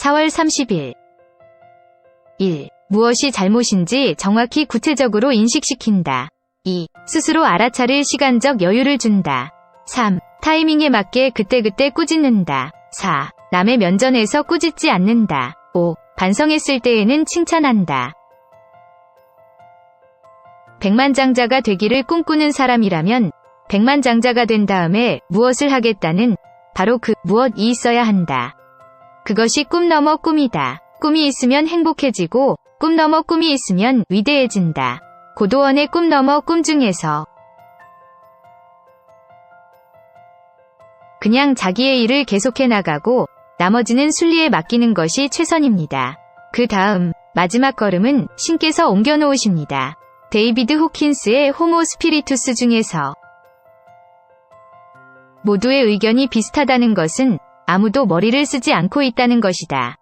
4월 30일 1. 무엇이 잘못인지 정확히 구체적으로 인식시킨다. 2. 스스로 알아차릴 시간적 여유를 준다. 3. 타이밍에 맞게 그때그때 꾸짖는다. 4. 남의 면전에서 꾸짖지 않는다. 5. 반성했을 때에는 칭찬한다. 백만장자가 되기를 꿈꾸는 사람이라면 백만장자가 된 다음에 무엇을 하겠다는 바로 그 무엇이 있어야 한다. 그것이 꿈 넘어 꿈이다. 꿈이 있으면 행복해지고 꿈 넘어 꿈이 있으면 위대해진다. 고도원의 꿈 넘어 꿈 중에서 그냥 자기의 일을 계속해 나가고 나머지는 순리에 맡기는 것이 최선입니다. 그 다음 마지막 걸음은 신께서 옮겨 놓으십니다. 데이비드 호킨스의 호모 스피리투스 중에서 모두의 의견이 비슷하다는 것은 아무도 머리를 쓰지 않고 있다는 것이다.